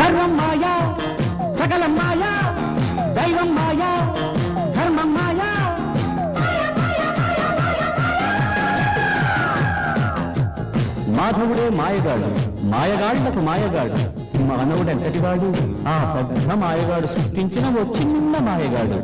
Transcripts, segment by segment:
సర్వం మాయా సకలం మాయా దైవం మాయా ధర్మం మాయా. మాధవుడే మాయగాడు మాయగాళ్ళకు మాయగాడు మానవుడు ఎంతటివాడు ఆ పెద్ద మాయగాడు సృష్టించిన ఓ చిన్న మాయగాడు.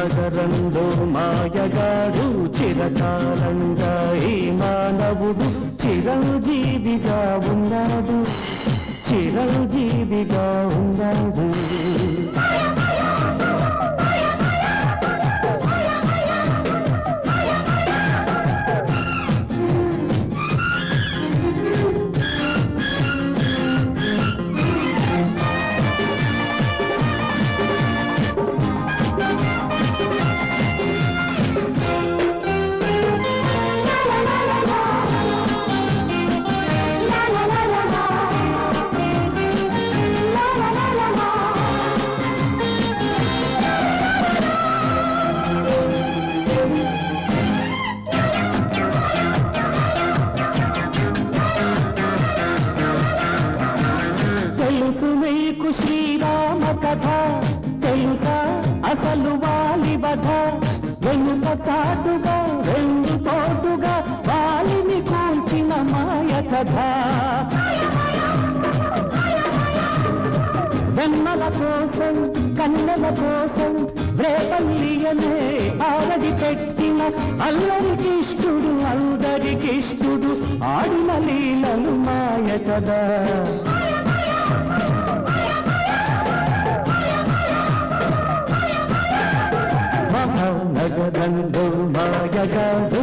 మహానగరంలో మాయగాడు చిరకాలంగా ఈ మానవుడు చిరంజీవిగా ఉన్నాడు. చిరంజీవిగా ఉన్నాడు. శ్రీరామ కథ తెలుసా? అసలు వాలి వధ. వెనుక చాటుగా రెండు తోటుగా వాలిని కూల్చిన మాయ కథ. వెన్నల కోసం కన్నెల కోసం రేపల్లియనే ఆరడి పెట్టిన అల్లరికి ఇష్టడు అందరికి అందరికిష్టుడు ఆడిన లీలలు మాయ కదా మహానగరంలో మాయగాడు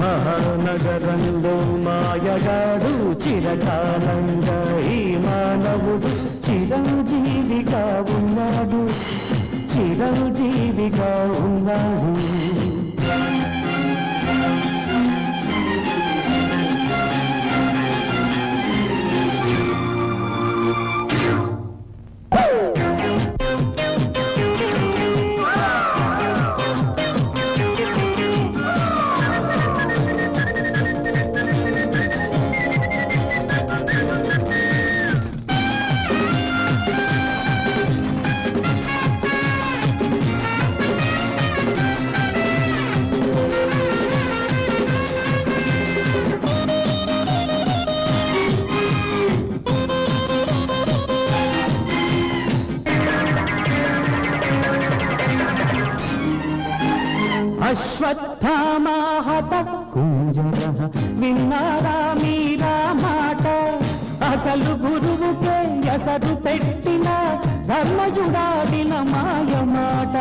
మహానగరంలో మాయగాడు చిరకాలంగా ఈ మానవుడు చిరంజీవిగా ఉన్నాడు. చిరంజీవిగా ఉన్నాడు. అశ్వత్థామాహత కుంజర విన్నారా మీరా మాట? అసలు గురువుకే ఎసరు పెట్టిన ధర్మజుడాడిన మాయ మాట.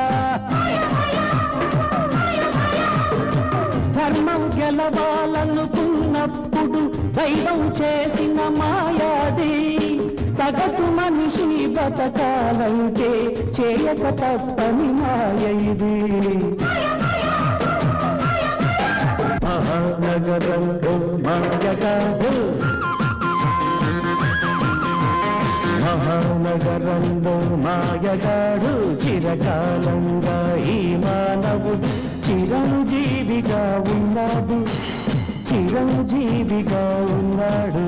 ధర్మం గెలవాలనుకున్నప్పుడు దైవం చేసిన మాయాది సగటు మనిషి బతకాలంటే చేయక తప్పని మాయ ఇది. మహానగరంలో మాయగాడు మహానగరంలో మాయగాడు చిరకాలంగా ఈ మానవుడు చిరంజీవిగా ఉన్నాడు. చిరంజీవిగా ఉన్నాడు.